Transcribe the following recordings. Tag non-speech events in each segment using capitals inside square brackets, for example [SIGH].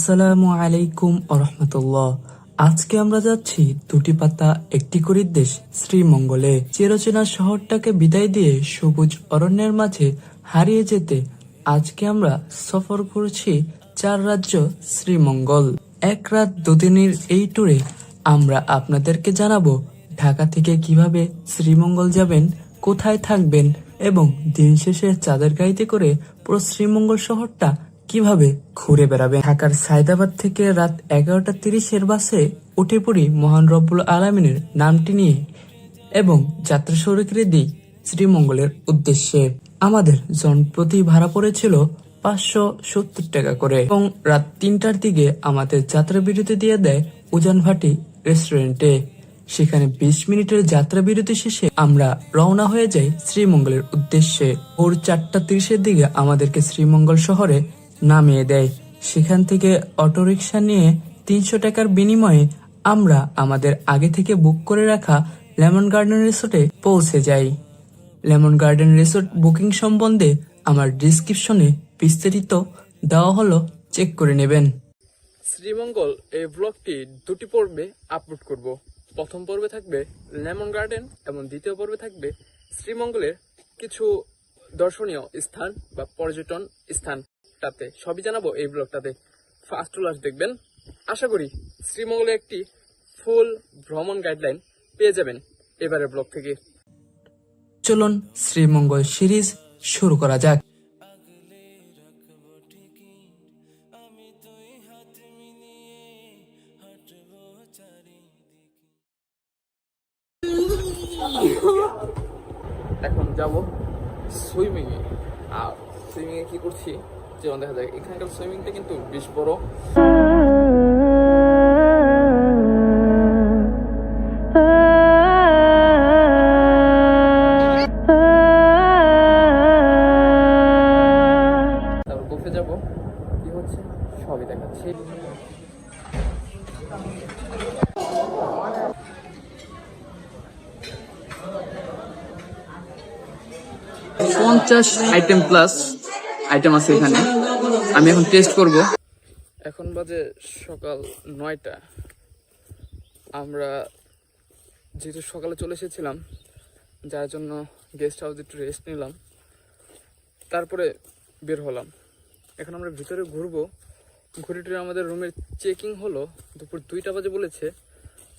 আসসালামু আলাইকুম আরহামতুল্লাহ আজকে আমরা যাচ্ছি দুটি পাতা, একটি করির দেশ, শ্রীমঙ্গলে। চিরচেনা শহরটাকে বিদায় দিয়ে সবুজ অরণ্যের মাঝে হারিয়ে যেতে আজকে আমরা সফর করছি চার রাজ্য শ্রীমঙ্গল। এক রাত দুদিনের এই ট্যুরে আমরা আপনাদেরকে জানাব ঢাকা থেকে কীভাবে শ্রীমঙ্গল যাবেন, কোথায় থাকবেন এবং দিন শেষে চাঁদের গাড়িতে করে পুরো শ্রীমঙ্গল শহরটা কীভাবে ঘুরে বেড়াবেন ঢাকার সায়দাবাদ থেকে রাত এগারোটা তিরিশের বাসে উঠে পড়ি মহান রব্বুল আলমিনের নামটি নিয়ে এবং যাত্রা শুরু করে দিই শ্রীমঙ্গলের উদ্দেশ্যে। আমাদের জনপ্রতি ভাড়া পড়েছিল পাঁচশো সত্তর টাকা করে এবং রাত তিনটার দিকে আমাদের যাত্রা বিরতি দিয়ে দেয় উজান ভাটি রেস্টুরেন্টে। সেখানে বিশ মিনিটের যাত্রা বিরতি শেষে আমরা রওনা হয়ে যাই শ্রীমঙ্গলের উদ্দেশ্যে। ভোর চারটা তিরিশের দিকে আমাদেরকে শ্রীমঙ্গল শহরে নামিয়ে দেয়। সেখান থেকে অটোরিকশা নিয়ে তিনশো টাকার বিনিময়ে আমরা আমাদের আগে থেকে বুক করে রাখা লেমন গার্ডেন রিসোর্টে পৌঁছে যাই। লেমন গার্ডেন রিসোর্ট বুকিং সম্বন্ধে আমার ডিসক্রিপশনে বিস্তারিত দেওয়া হলো চেক করে নেবেন। শ্রীমঙ্গল এই ব্লগটি দুটি পর্বে আপলোড করব। প্রথম পর্বে থাকবে লেমন গার্ডেন এবং দ্বিতীয় পর্বে থাকবে শ্রীমঙ্গলের কিছু দর্শনীয় স্থান বা পর্যটন স্থানটাতে সবই জানাব এই ব্লগটাতে। ফার্স্ট টু লাস্ট দেখবেন। আশা করি শ্রীমঙ্গলে একটি ফুল ভ্রমণ গাইডলাইন পেয়ে যাবেন এবারের ব্লগ থেকে। চলুন শ্রীমঙ্গল সিরিজ শুরু করা যাক। এখন যাব সুইমিং এ আর সুইমিং এ কি করছি? যেমন দেখা যায় এখানকার সুইমিংটা কিন্তু বেশ বড়। পঞ্চাশ আইটেম প্লাস আইটেম আছে এখানে। আমি এখন টেস্ট করব। এখন বাজে সকাল নয়টা। আমরা যেহেতু সকালে চলে এসেছিলাম, যার জন্য গেস্ট হাউসে একটু রেস্ট নিলাম। তারপরে বের হলাম। এখন আমরা ভিতরে ঘুরবো। ঘুরে টুরে আমাদের রুমের চেকিং হলো। দুপুর দুইটা বাজে বলেছে।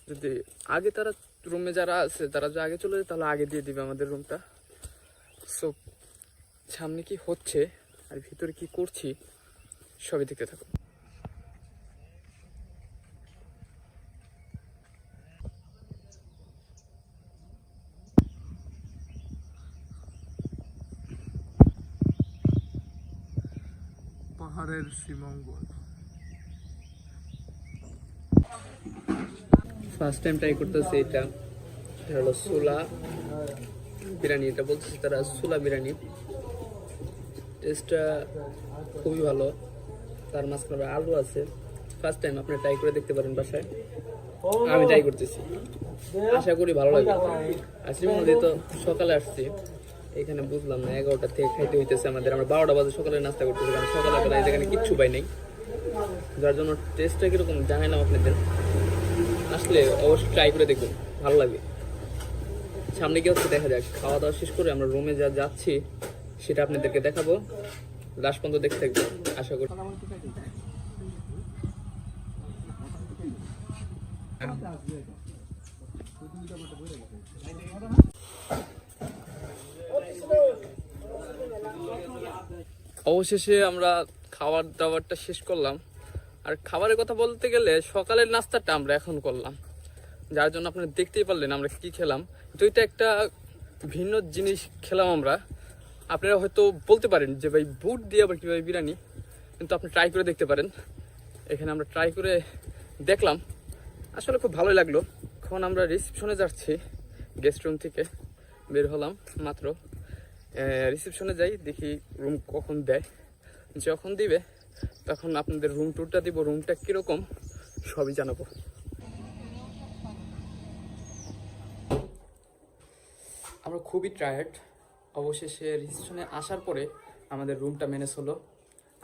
যদি আগে তারা রুমে যারা আছে, তারা যদি আগে চলে যায়, তাহলে আগে দিয়ে দিবে আমাদের রুমটা সো সামনে কি হচ্ছে? আর ভিতরে কি করছি, সবই দেখতে থাকো পাহাড়ের শ্রীমঙ্গল ফার্স্ট টাইম ট্রাই করতেছে এটা। এটা হলো সোলা বিরিয়ানি। এটা বলতেছে তারা সোলা বিরিয়ানি। টেস্টটা খুবই ভালো। তার মাঝখানে আলু আছে। ফার্স্ট টাইম আপনি ট্রাই করে দেখতে পারেন বাসায়। আমি ট্রাই করতেছি। আশা করি ভালো লাগবে। আর শ্রীমঙ্গলে তো সকালে আসছি। এখানে বুঝলাম না, এগারোটা থেকে খাইতে হইতেছে আমাদের। আমরা বারোটা বাজে সকালে নাস্তা করতেছি, কারণ সকালে বেলা এখানে কিচ্ছু পাই নাই। যার জন্য টেস্টটা কীরকম জানাইলাম আপনাদের। আসলে অবশ্যই ট্রাই করে দেখবেন। ভালো লাগবে। সামনে গিয়ে হচ্ছে দেখা যাক। খাওয়া দাওয়া শেষ করে আমরা রুমে যা যাচ্ছি সেটা আপনাদেরকে দেখাবো। লাস্ট পর্যন্ত দেখতে থাকব আশা করি। অবশেষে আমরা খাবার দাবারটা শেষ করলাম। আর খাবারের কথা বলতে গেলে সকালের নাস্তাটা আমরা এখন করলাম। যার জন্য আপনারা দেখতেই পারলেন আমরা কি খেলাম। তো এটা একটা ভিন্ন জিনিস খেলাম আমরা। আপনারা হয়তো বলতে পারেন যে ভাই বুট দিয়ে আবার কীভাবে বিরিয়ানি, কিন্তু আপনি ট্রাই করে দেখতে পারেন। এখানে আমরা ট্রাই করে দেখলাম। আসলে খুব ভালোই লাগল। এখন আমরা রিসেপশনে যাচ্ছি গেস্ট রুম থেকে বের হলাম মাত্র। রিসেপশনে যাই, দেখি রুম কখন দেয়। যখন দিবে, তখন আপনাদের রুম ট্যুরটা দিব। রুমটা কীরকম, সবই জানাব। আমরা খুবই টায়ার্ড অবশেষে রিসেপশনে আসার পরে আমাদের রুমটা ম্যানেজ হলো।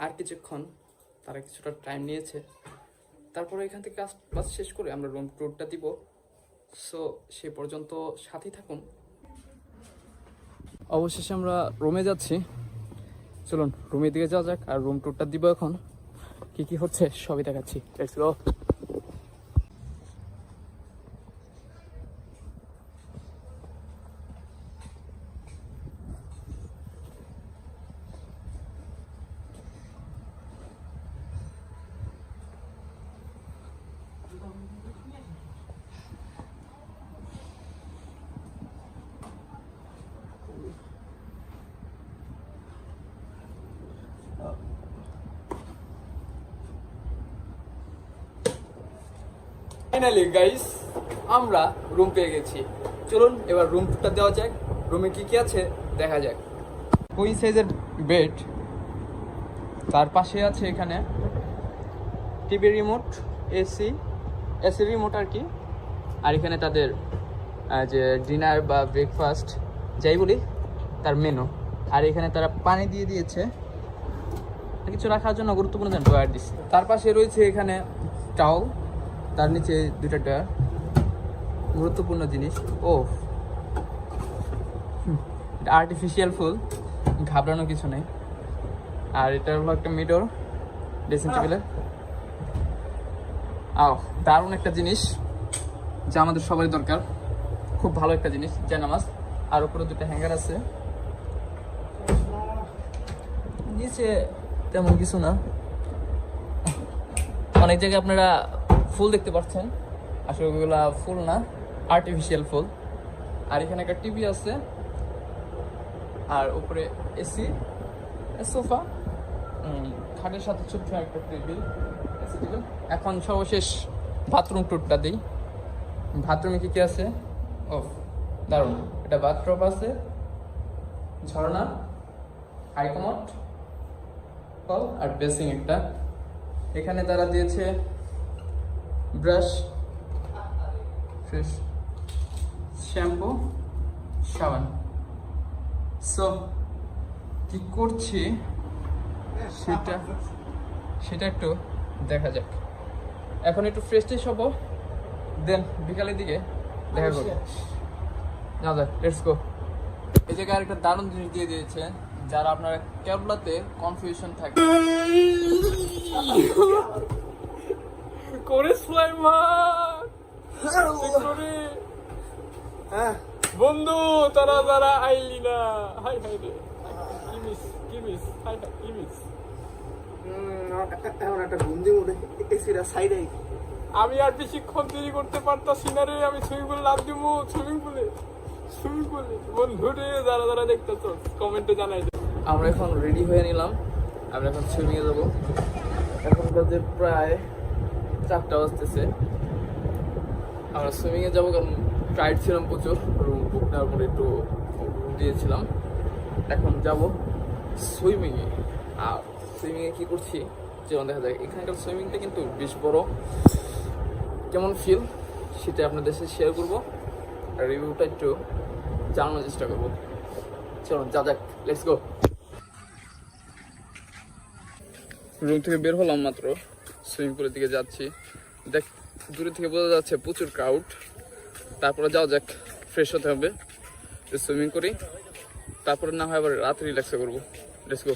আর কিছুক্ষণ তারা কিছুটা টাইম নিয়েছে। তারপরে এখান থেকে কাজ বাস শেষ করে আমরা রুম ট্যুরটা দিব। সো সে পর্যন্ত সাথী থাকুন। অবশেষে আমরা রুমে যাচ্ছি। চলুন রুমের দিকে যাওয়া যাক আর রুম ট্যুরটা দিব এখন। কি কি হচ্ছে সবই দেখাচ্ছি। লেটস গো ফাইনালি গাইস আমরা রুম পেয়ে গেছি। চলুন, এবার রুম টুরটা দেওয়া যাক। রুমে কি কি আছে, দেখা যাক। ওই সাইজের বেড তার পাশে আছে এখানে TV remote AC AC remote আর কি। আর এখানে তাদের যে ডিনার বা ব্রেকফাস্ট যাই বলি, তার মেনু আর এখানে তারা পানি দিয়ে দিয়েছে। কিছু রাখার জন্য গুরুত্বপূর্ণ ড্রয়ার তার পাশে রয়েছে এখানে টাওয়াল তার নিচে দুটা গুরুত্বপূর্ণ জিনিস। ও। এটা আর্টিফিশিয়াল ফুল। ঘাবড়ানো কিছু নেই। আর এটা হলো একটা মিডর ড্রেসিং টেবিলের আও দারুণ একটা জিনিস যা আমাদের সবারই দরকার। খুব ভালো একটা জিনিস জানামাজ। আর উপরে দুটো হ্যাঙ্গার আছে। নিচে তেমন কিছু না। অনেক জায়গায় আপনারা ফুল দেখতে পাচ্ছেন। আসলে ওগুলা ফুল না আর্টিফিশিয়াল ফুল। আর এখানে একটা টিভি আছে, আর উপরে এসি সোফা খাটের সাথে ছোট্ট একটা টেবিল এখন সর্বশেষ বাথরুম টুরটা দিই। বাথরুমে কি কি আছে? ও দারুণ। এটা বাথরুম আছে, ঝর্ণা হাইকমোট কল, আর বেসিং একটা। এখানে তারা দিয়েছে ব্রাশ ফ্রেশ শ্যাম্পু সাবান সো কি করছি? সেটা সেটা একটু দেখা যাক। এখন একটু ফ্রেশ ট্রেশ হব দেন বিকালের দিকে দেখা করব। না যাক লেটস গো এই জায়গায় আরেকটা দারুণ জিনিস দিয়ে দিয়েছে যারা আপনারা ক্যাবলাতে কনফিউশন থাকে। [LAUGHS] করে সুলাইমান করে বন্ধু তারা যারা আইলি না হাই হাই রে। কি মিস কি হাই হাই কি মিস এমন একটা মনে এসিরা সাইডে আমি আর বেশিক্ষণ দেরি করতে পারতাছি না রে আমি সুইমিং পুলে লাভ দিব সুইমিং পুলে সুইমিং পুলে বন্ধু রে যারা যারা দেখতেছ কমেন্টে জানাই দে। আমরা এখন রেডি হয়ে নিলাম। আমরা এখন সুইমিংয়ে যাব। এখন বাজে প্রায় চারটা বাজতেছে আমরা সুইমিংয়ে যাব কারণ টাইট ছিলাম প্রচুর রুম বুক নেওয়ার পরে একটু দিয়েছিলাম। এখন যাব সুইমিংয়ে আর সুইমিংয়ে কী করছি? যেমন দেখা যায়, এখানকার সুইমিংটা কিন্তু বেশ বড়। কেমন ফিল সেটা আপনাদের সাথে শেয়ার করব। আর রিভিউটা একটু জানানোর চেষ্টা করব। চলুন যা যাক লেটস গো রুম থেকে বের হলাম মাত্র। সুইমিং পুলের দিকে যাচ্ছি। দেখ, দূরে থেকে বোঝা যাচ্ছে প্রচুর ক্রাউড তারপরে যাও যাক ফ্রেশ হতে হবে। সুইমিং করি। তারপরে না হয় আবার রাত রিল্যাক্স করব। লেটস গো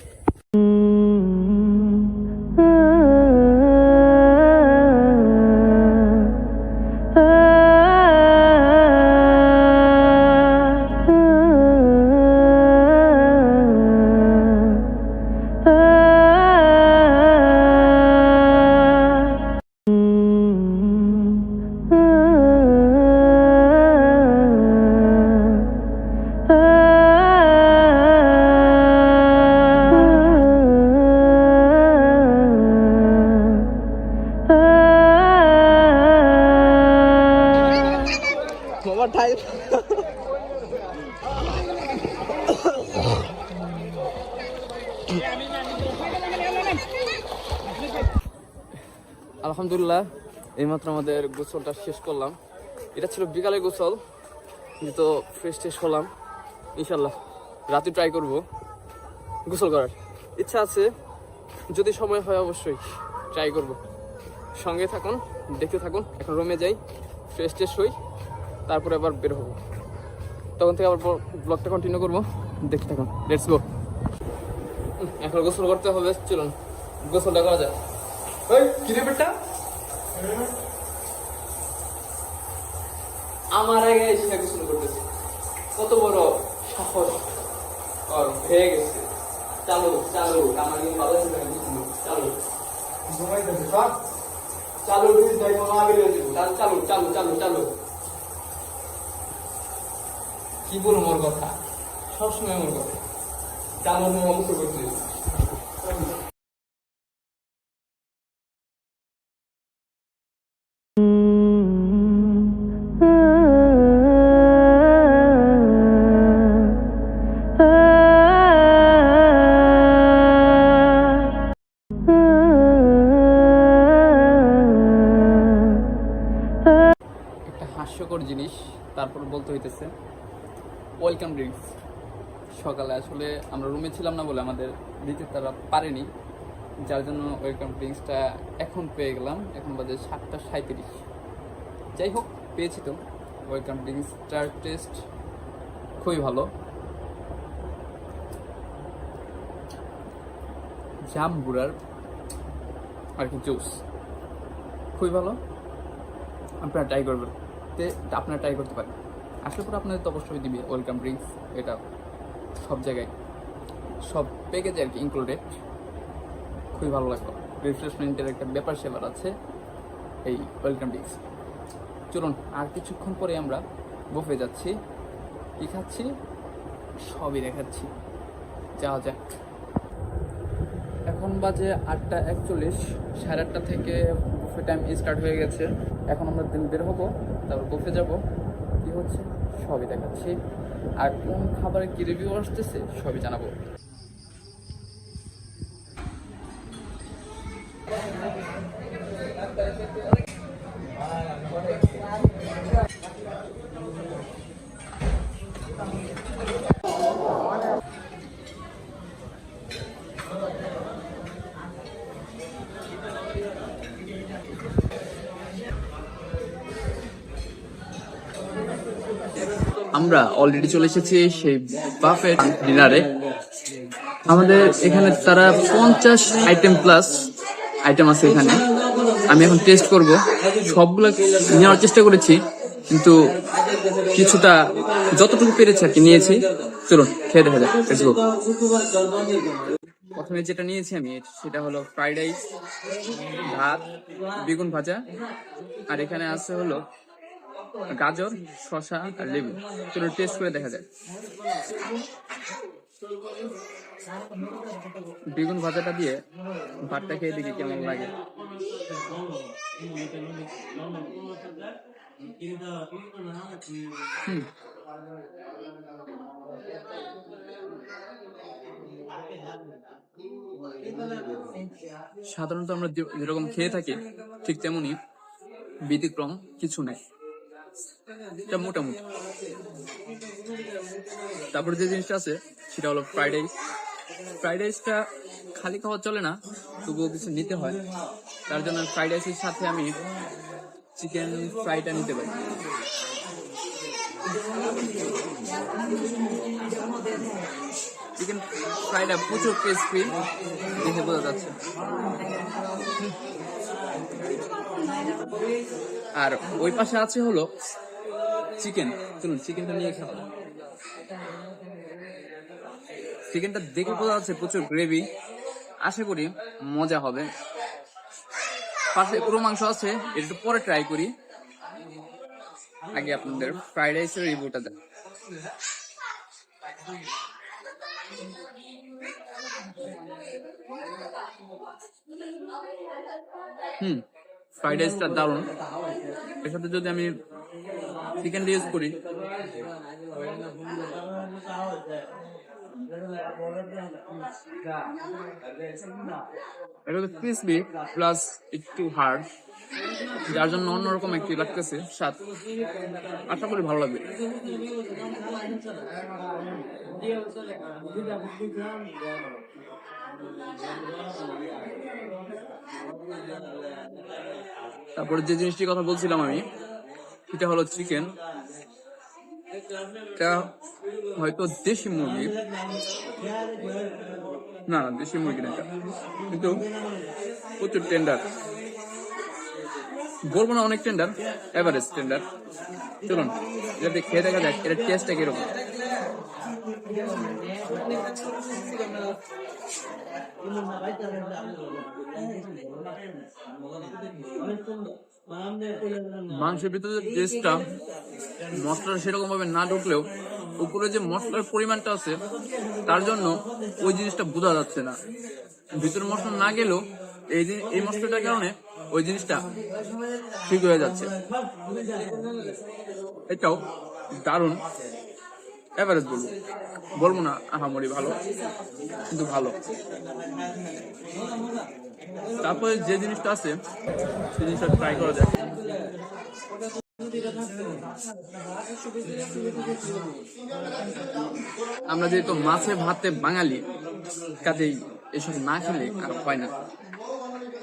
এইমাত্র আমাদের গোসলটা শেষ করলাম। এটা ছিল বিকালে গোসল কিন্তু ফ্রেশ টেস্ট হলাম। ইনশাল্লাহ রাতে ট্রাই করব গোসল করার। ইচ্ছা আছে, যদি সময় হয় অবশ্যই ট্রাই করব। সঙ্গে থাকুন, দেখতে থাকুন, এখন রুমে যাই ফ্রেশ ট্রেশ হই, তারপরে আবার বের হব। তখন থেকে আবার ব্লগটা কন্টিনিউ করব, দেখতে থাকুন লেটস গো এখন গোসল করতে হবে, চলুন, গোসলটা করা যায় ওই কিরে বেটা আমার আগে এসে গোসল করতেছে। কত বড় সাহস আর হয়ে গেছে। চালু চালু, আমার কিন্তু ভালো ছিল চালু। চালু। চালু চালু চালু চালু কি বলব মোর কথা? সবসময় মোর কথা। চালু গোসল করতে তারপর বলতে হইতেছে ওয়েলকাম ড্রিঙ্কস সকালে আসলে আমরা রুমে ছিলাম না বলে আমাদের দিতে তারা পারেনি, যার জন্য ওয়েলকাম ড্রিঙ্কসটা এখন পেয়ে গেলাম। এখন বাজে সাতটা সাঁত্রিশ যাই হোক, পেয়েছি তো। ওয়েলকাম ড্রিঙ্কসটার টেস্ট খুবই ভালো। জাম গুড়ার আর কি জুস খুবই ভালো। আপনারা ট্রাই করবেন। তে আপনারা ট্রাই করতে পারেন। আসলে পরে আপনাদের তো অবশ্যই দিবে ওয়েলকাম ড্রিঙ্কস এটা সব জায়গায়, সব প্যাকেজে আর কি ইনক্লুডেড খুবই ভালো লাগল। রিফ্রেশমেন্টের একটা ব্যাপার সেবার আছে এই ওয়েলকাম ড্রিঙ্কস চলুন, আর কিছুক্ষণ পরে আমরা বুফে যাচ্ছি। কী খাচ্ছি? সবই দেখাচ্ছি। যাওয়া যাক। এখন বাজে আটটা একচল্লিশ, সাড়ে আটটা থেকে বুফে টাইম স্টার্ট হয়ে গেছে। এখন আমরা দিন বের হব। তারপর গোফে যাব। কি হচ্ছে? সবই দেখাচ্ছি। আর কোন খাবারের কি রিভিউ আসতেছে, সবই জানাব। অলরেডি চলে এসেছি সেই বাফেট ডিনারে আমাদের এখানে তারা পঞ্চাশ আইটেম প্লাস আইটেম আছে এখানে। আমি এখন টেস্ট করব। সবগুলো নেওয়ার চেষ্টা করেছি, কিন্তু কিছুটা যতটুকু পেরেছি আর কি নিয়েছি। চলুন, খেয়ে দেখা যাক. প্রথমে যেটা নিয়েছি আমি, সেটা হলো ফ্রাইড রাইস ভাত, বেগুন ভাজা। আর এখানে আছে হলো গাজর, শসা আর লেবু। চলো টেস্ট করে দেখা যায়। বেগুন ভাজাটা দিয়ে ভাতটা খেয়ে দেখি কেমন লাগে। সাধারণত আমরা যেরকম খেয়ে থাকি, ঠিক তেমনি ব্যতিক্রম কিছু নেই। এটা মোটামুটি। তারপরে যে জিনিসটা আছে, সেটা হলো ফ্রাইড রাইস ফ্রাইড রাইসটা খালি খাওয়া চলে না, তবুও কিছু নিতে হয়। তার জন্য ফ্রাইড রাইসের সাথে আমি চিকেন ফ্রাইটা নিতে পারি। চিকেন ফ্রাইটা প্রচুর ক্রিসপি দেখে বোঝা যাচ্ছে। আর ওই পাশে আছে হলো চিকেন। চলুন, চিকেনটা নিয়ে খাব চিকেনটা দেখে বোঝা যাচ্ছে প্রচুর গ্রেভি আশা করি মজা হবে। পাশে পুরো মাংস আছে, এটা একটু পরে ট্রাই করি। আগে আপনাদের ফ্রাইড রাইসের রিভিউটা দেন হুম ফ্রাইড রাইসটা দারুণ। এর সাথে যদি আমি চিকেন ইউজ করি। এটা ক্রিসপি প্লাস একটু হার্ড যার জন্য অন্যরকম একটি লাগতেছে স্বাদ। আশা করি ভালো লাগবে। তারপরে যে জিনিসটির কথা বলছিলাম আমি সেটা হলো চিকেন এটা হয়তো দেশি মুরগি। না না, দেশি মুরগি না এটা। কিন্তু প্রচুর টেন্ডার বলব না অনেক টেন্ডার এভারেজ টেন্ডার চলুন, এটা দিয়ে খেয়ে দেখা যাক এটা টেস্টটা কীরকম। মাংসের ভিতরে যে টেস্টটা মশলা সেরকম ভাবে না ঢুকলেও উপরে যে মশলার পরিমাণটা আছে, তার জন্য ওই জিনিসটা বোঝা যাচ্ছে না। ভিতরে মশলা না গেলেও এই এই মশলাটার কারণে ওই জিনিসটা ঠিক হয়ে যাচ্ছে। এটাও দারুণ। এভারেজ বলব। বলব না, আহামরি ভালো, কিন্তু ভালো। তারপরে যে জিনিসটা আছে জিনিসটা ট্রাই করা যায় আমরা যেহেতু মাছে ভাতে বাঙালি, কাজেই এসব না খেলে আর হয় না।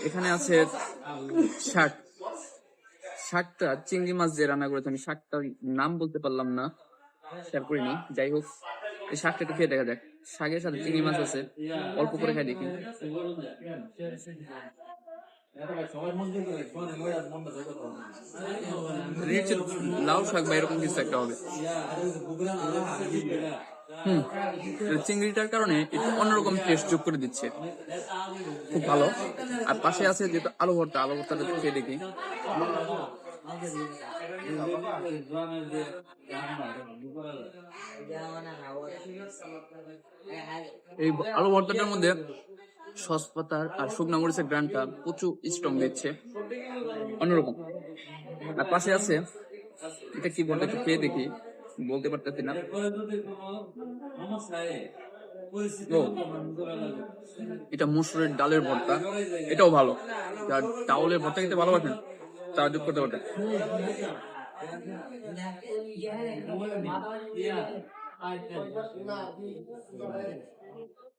এখানে আছে শাক। শাকটা চিংড়ি মাছ দিয়ে রান্না করেছে। আমি শাকটার নাম বলতে পারলাম না। শেয়ার করিনি যাই হোক, এই শাকটা একটু খেয়ে দেখা যাক। শাকের সাথে চিংড়ি মাছ আছে, অল্প করে খাই দেখি। লাউ শাক বা এরকম কিছু একটা হবে। হুম চিংড়িটার কারণে একটু অন্যরকম টেস্ট যোগ করে দিচ্ছে। খুব ভালো। আর পাশে আছে যেটা আলু ভর্তা, আলু ভর্তাটা খেয়ে দেখি। এই আলু ভর্তাটার মধ্যে সস পাতার আর শুকনা মরিচের গ্রানটা প্রচুর স্ট্রং দিচ্ছে। অন্যরকম। আর পাশে আছে, এটা কি বলতে একটু খেয়ে দেখি, বলতে পারতেছি না। এটা মসুরের ডালের ভর্তা, এটাও ভালো। যার ডাউলের ভর্তা খেতে ভালোবাসেন, তারা যোগ করতে পারতেন।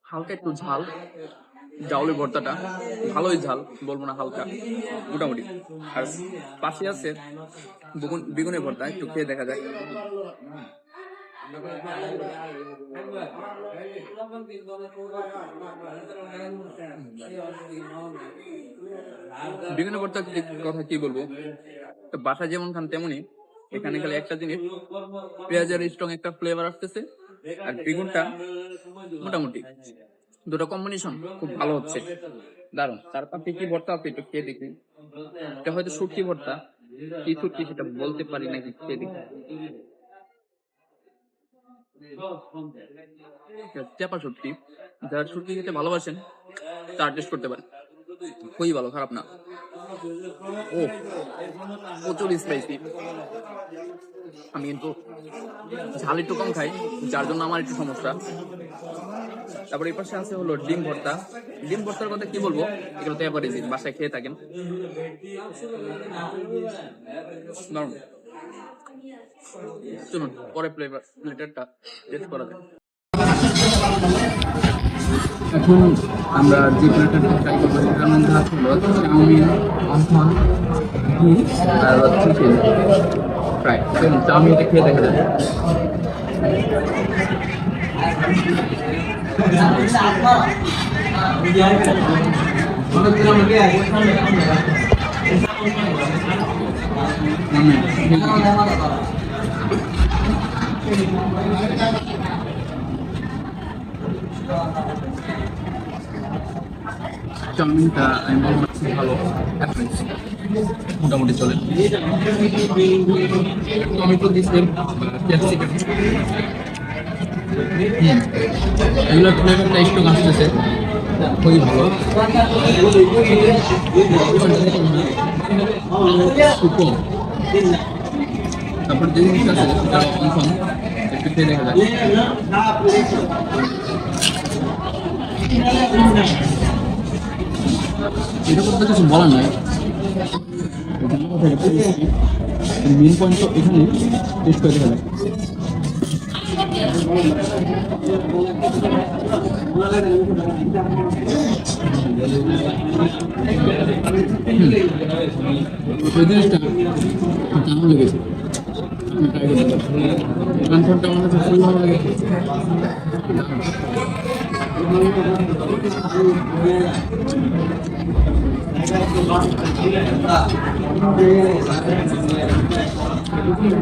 হালকা একটু ঝাল ডাউলের ভর্তাটা, ভালোই ঝাল, বলব না হালকা, মোটামুটি। আর পাশে আছে বেগুন বেগুনের ভর্তা, একটু খেয়ে দেখা যায় বেগুনের ভর্তার কথা কি বলব? তো বাসায় যেমন খান তেমনই এখানে খালি একটা জিনিস, পেঁয়াজের স্ট্রং একটা ফ্লেভার আসতেছে আর বেগুনটা মোটামুটি। দুটো কম্বিনেশন খুব ভালো হচ্ছে। দারুণ তার পাশে কি ভর্তা আছে একটু খেয়ে দেখি। এটা হয়তো শুটকি ভর্তা। কি শুটকি সেটা বলতে পারি নাকি খেয়ে দেখি। চাপা শুটকি। যারা শুটকি খেতে ভালোবাসেন, তার টেস্ট করতে পারেন। খুবই ভালো, খারাপ না। ও প্রচুর স্পাইসি আমি কিন্তু ঝাল একটু কম খাই, যার জন্য আমার একটু সমস্যা। তারপর এই পাশে আছে হলো ডিম ভর্তা। ডিম ভর্তার কথা কি বলব? এগুলো তো এবার ইজি বাসায় খেয়ে থাকেন। চলুন পরে ফ্লেভার প্লেটারটা টেস্ট করা যায় এখন আমরা যে প্লেটারটা ট্রাই করব সেটার মধ্যে আছে হলো চাউমিন আমফান ঘি আর চিকেন ফ্রাই দেখুন চাউমিনটা খেয়ে দেখা যায় চাউমিনটা আমি ভালো মোটামুটি চলে। টমেটো দিচ্ছে ক্যাপসিকাম এগুলোর ফ্লেভারটা একটু আসতেছে। খুবই ভালো। তারপর যে জিনিসটা আছে, সেটা কনফার্ম একটু খেয়ে দেখা যায় এরকম তো কিছু বলার নাই। মেন পয়েন্ট তো এখানে টেস্ট করে দেখা ওই জিনিসটা দারুণ লেগেছে? আপনি ট্রাই করতে পারেন কনফার্মটা আমার কাছে খুবই ভালো লেগেছে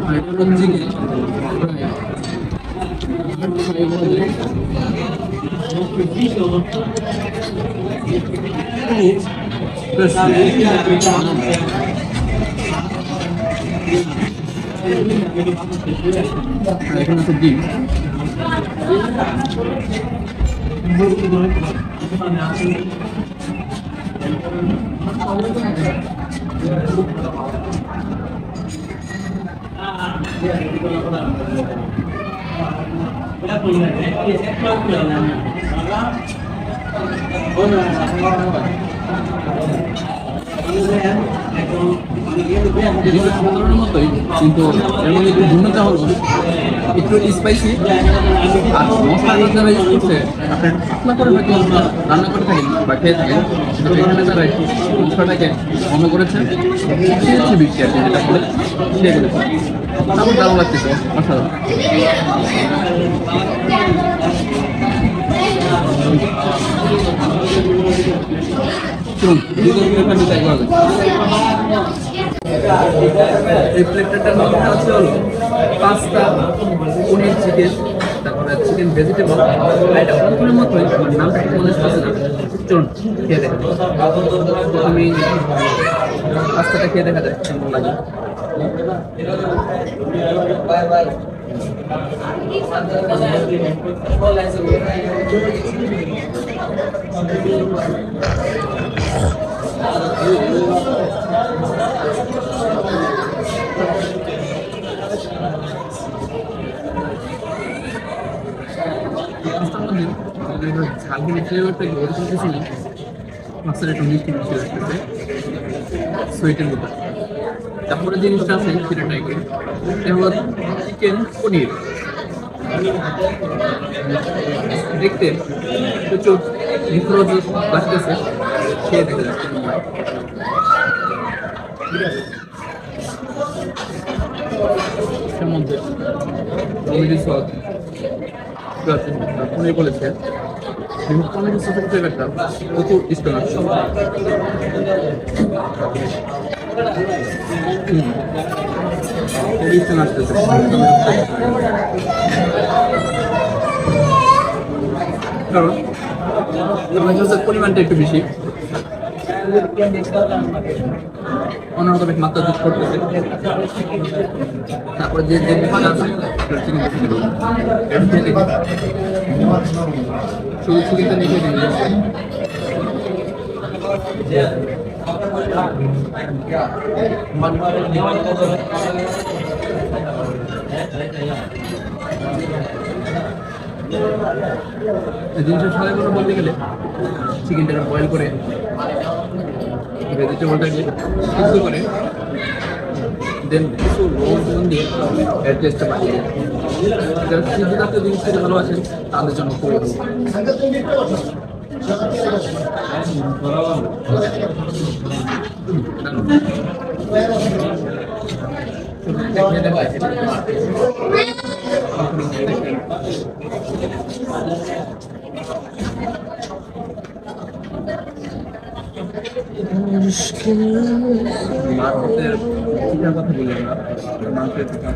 হাইড্রোলন চিকেন প্রায় আট ছয় বলে এখন আছে ডিম জিনিসটা সাধারণের মতোই, কিন্তু এর মধ্যে একটু ভিন্নতা হলো, একটু স্পাইসি আর মশলাটা যারা ইউজ করছে, আপনি পাতলা করে হয়তো রান্না করে থাকেন বা খেয়ে থাকেন, কিন্তু এখানে তারা মশলাটাকে ঘন করেছেন খেয়েছে বেশি আর কি, যেটা বলে খেয়ে করেছে আমার দারুণ লাগতেছে, অসাধারণ। এই প্লেটটার মধ্যে আছে হলো পাস্তা পনির চিকেন তারপরে চিকেন ভেজিটেবল এটা অনেকগুলোর মতোই, আমার নামটা ঠিক মনে আসতেছে না চলুন, খেয়ে দেখা। প্রথমে পাস্তাটা খেয়ে দেখা যায় কেমন লাগে ঝালগুলো ফ্লেভারটা কি ওরকম কিছু নেই পাস্তার একটু মিষ্টি মিষ্টি লাগতেছে সুইটের মতো তারপরে জিনিসটা আছে, সেটা ট্রাই করি। হলো চিকেন পনির। দেখতে প্রচুর নিখরোজ লাগতেছে, খেয়ে দেখা যাচ্ছে। টমেটো সস পনির বলেছে। টমেটো সসের ফ্লেভারটা প্রচুর স্ট্রং আছে পরিমাণটা একটু বেশি অন্য রকমের মাত্রা যোগ করতেছে তারপরে যে যে বিষয়টা আছে চিকেনটা নিয়ে খেয়ে দেখি এই করে বলতে গেলে চিকেনটাকে বয়েল করে ভেজিটেবলটাকে সিদ্ধ করে দেন কিছু লবণ দিয়ে এর টেস্টটা যারা জাতীয় জিনিস খেতে ভালোবাসেন তাদের জন্য মাছের চিকেন কথা বলি আমরা মাংসের চিকেন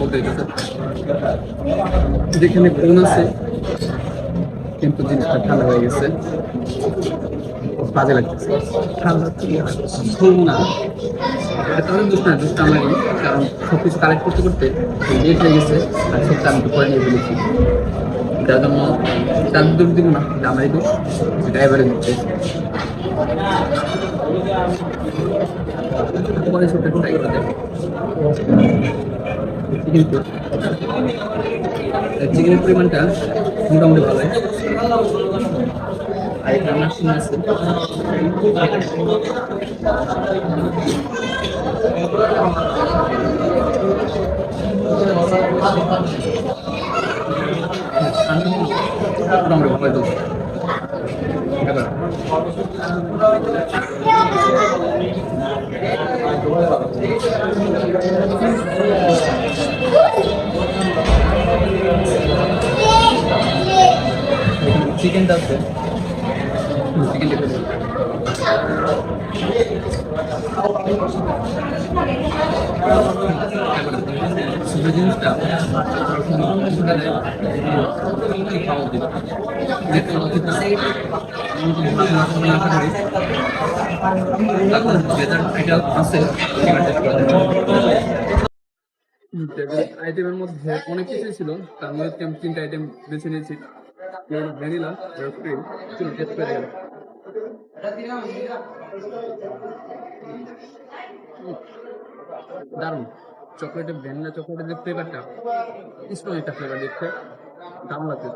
বলতে যেখানে কোন আছে কিন্তু জিনিসটা ঠান্ডা হয়ে গেছে। বাজে লাগতেছে। ঠান্ডা খুব না। এটা তো দোষ না দোষটা আমারই কারণ সব কিছু কালেক্ট করতে করতে লেট হয়ে গেছে আর সবটা আমি করে নিয়ে ফেলেছি। যার জন্য তার দোষ দিব না এটা আমারই দোষ ড্রাইভারের দোষ। পরে সেটা ট্রাই করে দেখ কিন্তু চিকেনের পরিমাণটা মোটামুটি ভালো। আর এখানে সিন আছে। ভালো চিকেনটা আছে চিকেন দেখে শুধু জিনিসটা খাওয়া দিন আইটেমের মধ্যে অনেক কিছুই ছিল তার মধ্যে আমি তিনটা আইটেম বেছে নিয়েছি ভ্যানিলা ক্রিম চলুন টেস্ট করে গেল দারুণ ভ্যানিলা চকলেটের যে ফ্লেভারটা স্ট্রং একটা ফ্লেভার দেখতে দারুণ লাগছে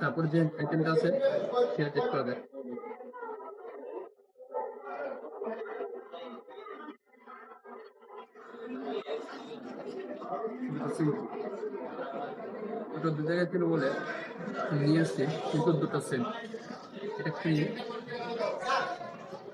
তারপর যে আইটেমটা আছে, সেটা টেস্ট করা যায় ওটা দু জায়গায় ছিল বলে নিয়ে আসছি কিন্তু দুটো সেম এটা ক্রিম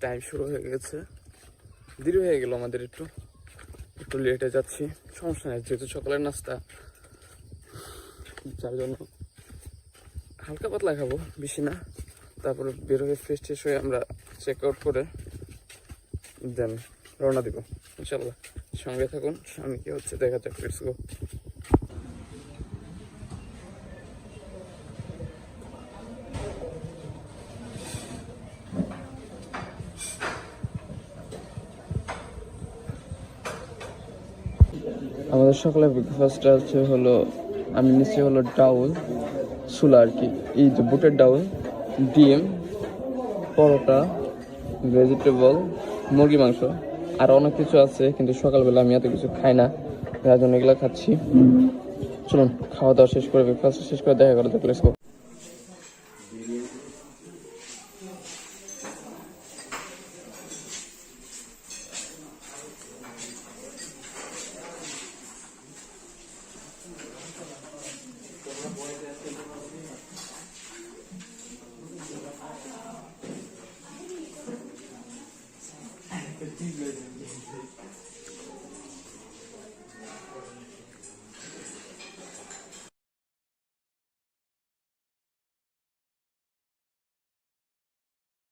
টাইম শুরু হয়ে গেছে। দেরি হয়ে গেল আমাদের একটু। একটু লেটে যাচ্ছি। সমস্যা নেই, যেহেতু সকালের নাস্তা। যার জন্য হালকা পাতলা খাব, বেশি না। তারপরে বের হয়ে ফ্রেশ ট্রেশ হয়ে আমরা চেক আউট করে দেন রওনা দিব ইনশাল্লাহ সঙ্গে থাকুন আমি কি হচ্ছে দেখা যাক লেটস গো আমাদের সকালে ব্রেকফাস্টটা হচ্ছে হলো, আমি নিচে হলো ডাউল সুলা আর কি। এই যে বুটের ডাউল, ডিম, পরোটা ভেজিটেবল মুরগি মাংস, আর অনেক কিছু আছে, কিন্তু সকালবেলা আমি এত কিছু খাই না, যার জন্য এগুলো খাচ্ছি। চলুন, খাওয়া দাওয়া শেষ করে ব্রেকফাস্ট শেষ করে দেখা করে দেখলে